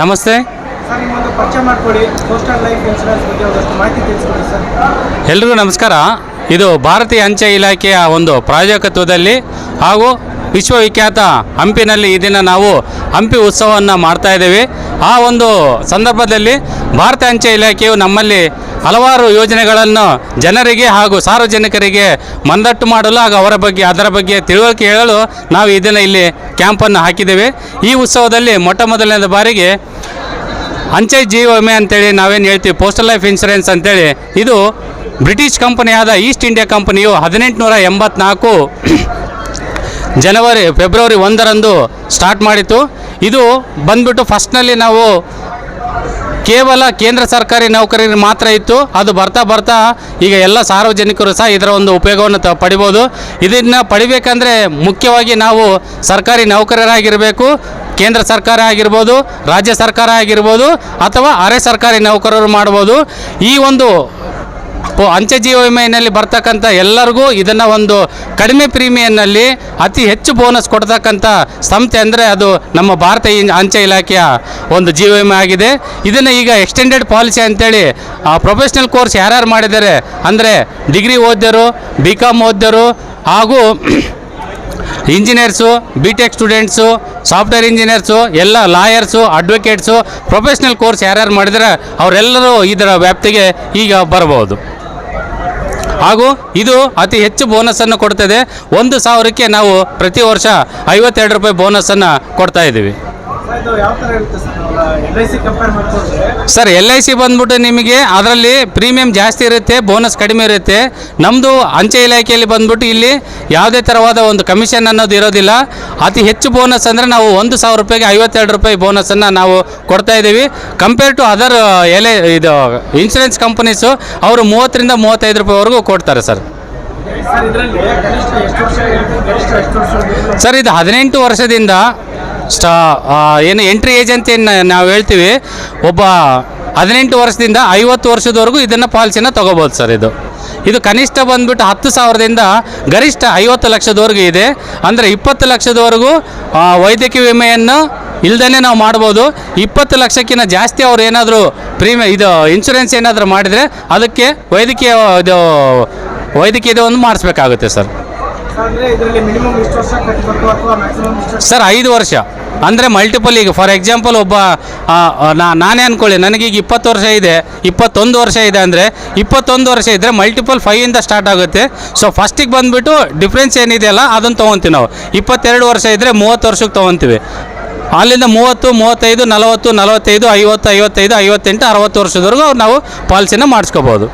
ನಮಸ್ತೆ. ಸರ್ ನಿಮ್ಮೊಂದು ಪರಿಚಯ ಮಾಡಿಕೊಡಿ. ಪೋಸ್ಟಲ್ ಲೈಫ್ ಇನ್ಶೂರೆನ್ಸ್ ಬಗ್ಗೆ ಒಂದಷ್ಟು ಮಾಹಿತಿ ತಿಳಿಸ್ಕೊಡಿ ಸರ್. ಎಲ್ರಿಗೂ ನಮಸ್ಕಾರ. ಇದು ಭಾರತೀಯ ಅಂಚೆ ಇಲಾಖೆಯ ಒಂದು ಪ್ರಾಯೋಜಕತ್ವದಲ್ಲಿ ಹಾಗೂ ವಿಶ್ವವಿಖ್ಯಾತ ಹಂಪಿನಲ್ಲಿ ಈ ದಿನ ನಾವು ಹಂಪಿ ಉತ್ಸವವನ್ನು ಮಾಡ್ತಾ ಇದ್ದೇವೆ. ಆ ಒಂದು ಸಂದರ್ಭದಲ್ಲಿ ಭಾರತ ಅಂಚೆ ಇಲಾಖೆಯು ನಮ್ಮಲ್ಲಿ ಹಲವಾರು ಯೋಜನೆಗಳನ್ನು ಜನರಿಗೆ ಹಾಗೂ ಸಾರ್ವಜನಿಕರಿಗೆ ಮಂದಟ್ಟು ಮಾಡಲು ಹಾಗೂ ಅವರ ಬಗ್ಗೆ, ಅದರ ಬಗ್ಗೆ ತಿಳುವಳಿಕೆ ಹೇಳಲು ನಾವು ಇದನ್ನು ಇಲ್ಲಿ ಕ್ಯಾಂಪನ್ನು ಹಾಕಿದ್ದೇವೆ. ಈ ಉತ್ಸವದಲ್ಲಿ ಮೊಟ್ಟ ಮೊದಲನೇ ಬಾರಿಗೆ ಅಂಚೆ ಜೀವ ವಿಮೆ ಅಂತೇಳಿ ನಾವೇನು ಹೇಳ್ತೀವಿ, ಪೋಸ್ಟಲ್ ಲೈಫ್ ಇನ್ಶೂರೆನ್ಸ್ ಅಂತೇಳಿ. ಇದು ಬ್ರಿಟಿಷ್ ಕಂಪನಿಯಾದ ಈಸ್ಟ್ ಇಂಡಿಯಾ ಕಂಪನಿಯು ಹದಿನೆಂಟುನೂರ ಎಂಬತ್ನಾಲ್ಕು ಜನವರಿ, ಫೆಬ್ರವರಿ ಒಂದರಂದು ಸ್ಟಾರ್ಟ್ ಮಾಡಿತ್ತು. ಇದು ಬಂದ್ಬಿಟ್ಟು ಫಸ್ಟ್ನಲ್ಲಿ ನಾವು ಕೇವಲ ಕೇಂದ್ರ ಸರ್ಕಾರಿ ನೌಕರರಿಗೆ ಮಾತ್ರ ಇತ್ತು. ಅದು ಬರ್ತಾ ಬರ್ತಾ ಈಗ ಎಲ್ಲ ಸಾರ್ವಜನಿಕರು ಸಹ ಇದರ ಒಂದು ಉಪಯೋಗವನ್ನು ತ ಪಡಿಬೋದು. ಇದನ್ನು ಪಡಿಬೇಕಂದ್ರೆ ಮುಖ್ಯವಾಗಿ ನಾವು ಸರ್ಕಾರಿ ನೌಕರರಾಗಿರಬೇಕು, ಕೇಂದ್ರ ಸರ್ಕಾರ ಆಗಿರ್ಬೋದು, ರಾಜ್ಯ ಸರ್ಕಾರ ಆಗಿರ್ಬೋದು ಅಥವಾ ಅರೆ ಸರ್ಕಾರಿ ನೌಕರರು ಮಾಡ್ಬೋದು. ಈ ಒಂದು ಅಂಚೆ ಜೀವ ವಿಮೆಯಲ್ಲಿ ಬರ್ತಕ್ಕಂಥ ಎಲ್ಲರಿಗೂ ಇದನ್ನು ಒಂದು ಕಡಿಮೆ ಪ್ರೀಮಿಯಂನಲ್ಲಿ ಅತಿ ಹೆಚ್ಚು ಬೋನಸ್ ಕೊಡ್ತಕ್ಕಂಥ ಸಂಸ್ಥೆ ಅಂದರೆ ಅದು ನಮ್ಮ ಭಾರತ ಅಂಚೆ ಇಲಾಖೆಯ ಒಂದು ಜೀವ ವಿಮೆ ಆಗಿದೆ. ಇದನ್ನು ಈಗ ಎಕ್ಸ್ಟೆಂಡೆಡ್ ಪಾಲಿಸಿ ಅಂತೇಳಿ ಪ್ರೊಫೆಷ್ನಲ್ ಕೋರ್ಸ್ ಯಾರ್ಯಾರು ಮಾಡಿದ್ದಾರೆ ಅಂದರೆ ಡಿಗ್ರಿ ಓದ್ಯರು ಬಿ ಕಾಮ್ ಓದ್ಯರು ಹಾಗೂ engineers B tech students software engineers ಎಲ್ಲ ಲಾಯರ್ಸು ಅಡ್ವೊಕೇಟ್ಸು ಪ್ರೊಫೆಷ್ನಲ್ ಕೋರ್ಸ್ ಯಾರ್ಯಾರು ಮಾಡಿದರೆ ಅವರೆಲ್ಲರೂ ಇದರ ವ್ಯಾಪ್ತಿಗೆ ಈಗ ಬರಬಹುದು. ಹಾಗೂ ಇದು ಅತಿ ಹೆಚ್ಚು ಬೋನಸನ್ನು ಕೊಡ್ತದೆ. ಒಂದು ಸಾವಿರಕ್ಕೆ ನಾವು ಪ್ರತಿ ವರ್ಷ ಐವತ್ತೆರಡು ರೂಪಾಯಿ ಬೋನಸನ್ನು ಕೊಡ್ತಾ ಇದ್ದೀವಿ. ಸರ್? ಎಲ್ ಐ ಸಿ ಬಂದ್ಬಿಟ್ಟು ನಿಮಗೆ ಅದರಲ್ಲಿ ಪ್ರೀಮಿಯಂ ಜಾಸ್ತಿ ಇರುತ್ತೆ ಬೋನಸ್ ಕಡಿಮೆ ಇರುತ್ತೆ. ನಮ್ಮದು ಅಂಚೆ ಇಲಾಖೆಯಲ್ಲಿ ಬಂದ್ಬಿಟ್ಟು ಇಲ್ಲಿ ಯಾವುದೇ ಥರವಾದ ಒಂದು ಕಮಿಷನ್ ಅನ್ನೋದು ಇರೋದಿಲ್ಲ. ಅತಿ ಹೆಚ್ಚು ಬೋನಸ್ ಅಂದರೆ ನಾವು ಒಂದು ಸಾವಿರ ರೂಪಾಯಿಗೆ ಐವತ್ತೆರಡು ರೂಪಾಯಿ ಬೋನಸನ್ನು ನಾವು ಕೊಡ್ತಾ ಇದ್ದೀವಿ. ಕಂಪೇರ್ ಟು ಅದರ್ ಎಲೆ ಇದು ಇನ್ಶೂರೆನ್ಸ್ ಕಂಪನೀಸು ಅವರು ಮೂವತ್ತರಿಂದ ಮೂವತ್ತೈದು ರೂಪಾಯಿವರೆಗೂ ಕೊಡ್ತಾರೆ ಸರ್? ಸರ್ ಇದು ಹದಿನೆಂಟು ವರ್ಷದಿಂದ ಸ್ಟಾ ಏನು ಎಂಟ್ರಿ ಏಜ್ ಅಂತ ಏನು ನಾವು ಹೇಳ್ತೀವಿ ಒಬ್ಬ ಹದಿನೆಂಟು ವರ್ಷದಿಂದ ಐವತ್ತು ವರ್ಷದವರೆಗೂ ಇದನ್ನು ಪಾಲಿಸಿನ ತೊಗೋಬೋದು ಸರ್ ಇದು. ಇದು ಕನಿಷ್ಠ ಬಂದ್ಬಿಟ್ಟು ಹತ್ತು ಸಾವಿರದಿಂದ ಗರಿಷ್ಠ ಐವತ್ತು ಲಕ್ಷದವರೆಗೂ ಇದೆ. ಅಂದರೆ ಇಪ್ಪತ್ತು ಲಕ್ಷದವರೆಗೂ ವೈದ್ಯಕೀಯ ವಿಮೆಯನ್ನು ಇಲ್ದೇ ನಾವು ಮಾಡ್ಬೋದು. ಇಪ್ಪತ್ತು ಲಕ್ಷಕ್ಕಿಂತ ಜಾಸ್ತಿ ಅವ್ರು ಏನಾದರೂ ಪ್ರೀಮಿಯ ಇದು ಇನ್ಶೂರೆನ್ಸ್ ಏನಾದರೂ ಮಾಡಿದರೆ ಅದಕ್ಕೆ ವೈದ್ಯಕೀಯ ಇದು ವೈದ್ಯಕೀಯದ ಒಂದು ಮಾಡಿಸ್ಬೇಕಾಗುತ್ತೆ ಸರ್. ಸರ್ ಐದು ವರ್ಷ. ಅಂದರೆ ಮಲ್ಟಿಪಲ್ ಈಗ ಫಾರ್ ಎಕ್ಸಾಂಪಲ್ ಒಬ್ಬ ನಾನೇ ಅಂದ್ಕೊಳ್ಳಿ ನನಗೀಗ ಇಪ್ಪತ್ತು ವರ್ಷ ಇದೆ, ಇಪ್ಪತ್ತೊಂದು ವರ್ಷ ಇದೆ ಅಂದರೆ, ಇಪ್ಪತ್ತೊಂದು ವರ್ಷ ಇದ್ದರೆ ಮಲ್ಟಿಪಲ್ ಫೈವಿಂದ ಸ್ಟಾರ್ಟ್ ಆಗುತ್ತೆ. ಸೊ ಫಸ್ಟಿಗೆ ಬಂದುಬಿಟ್ಟು ಡಿಫ್ರೆನ್ಸ್ ಏನಿದೆಯಲ್ಲ ಅದನ್ನು ತೊಗೊತೀವಿ ನಾವು. ಇಪ್ಪತ್ತೆರಡು ವರ್ಷ ಇದ್ದರೆ ಮೂವತ್ತು ವರ್ಷಕ್ಕೆ ತೊಗೊತೀವಿ. ಅಲ್ಲಿಂದ ಮೂವತ್ತು, ಮೂವತ್ತೈದು, ನಲವತ್ತು, ನಲವತ್ತೈದು, ಐವತ್ತು, ಐವತ್ತೈದು, ಐವತ್ತೆಂಟು, ಅರವತ್ತು ವರ್ಷದವರೆಗೂ ನಾವು ಪಾಲಿಸಿನ ಮಾಡಿಸ್ಕೋಬೋದು.